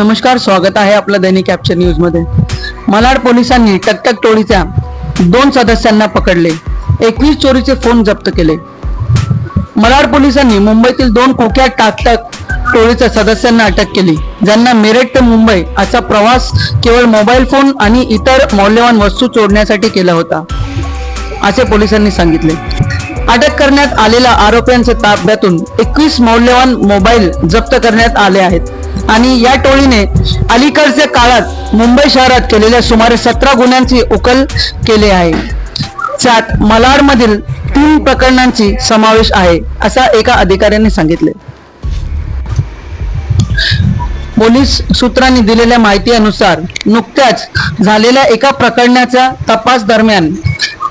नमस्कार स्वागत आहे आपलं दैनिक कॅप्चर न्यूजमध्ये. मलाड पोलिसांनी टकटक टोळीच्या दोन सदस्यांना पकडले. एकवीस चोरीचे फोन जप्त केले. मलाड पोलिसांनी मुंबईतील दोन कुख्यात टाकटक टोळीच्या सदस्यांना अटक केली ज्यांना मेरठ ते मुंबई असा प्रवास केवळ मोबाईल फोन आणि इतर मौल्यवान वस्तू चोरण्यासाठी केला होता असे पोलिसांनी सांगितले. अटक करण्यात आलेल्या आरोपींच्या ताब्यातून एकवीस मौल्यवान मोबाईल जप्त करण्यात आले आहेत. आणि या टोळीने अलीकडच्या काळात मुंबई शहरात केलेल्या सुमारे सतरा गुन्ह्यांची उकल केली आहे. त्यात मलाडमधील तीन प्रकरणांची समावेश आहे असा एका अधिकाऱ्याने सांगितले. पोलीस सूत्रांनी दिलेल्या माहितीनुसार नुकत्याच झालेल्या एका प्रकरणाच्या तपास दरम्यान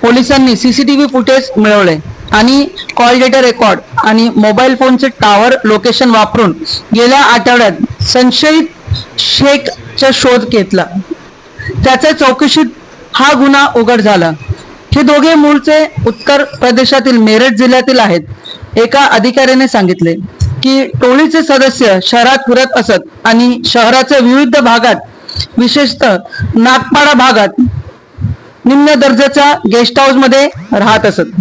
पोलिसांनी सीसीटीव्ही फुटेज मिळवले आणि कॉल डेटा रेकॉर्ड आणि मोबाईल फोनचे टावर लोकेशन वापरून गेल्या आठवड्यात संशयित शेखचा शोध घेतला. त्याच्या चौकशीत हा गुन्हा उघड झाला. हे दोघे मूळचे उत्तर प्रदेशातील मेरठ जिल्ह्यातील आहेत. एका अधिकाऱ्याने सांगितले की टोळीचे सदस्य शहरात फिरत असत आणि शहराच्या विविध भागात विशेषतः नागपाडा भागात निम्न दर्जाच्या गेस्ट हाऊसमध्ये राहत असत.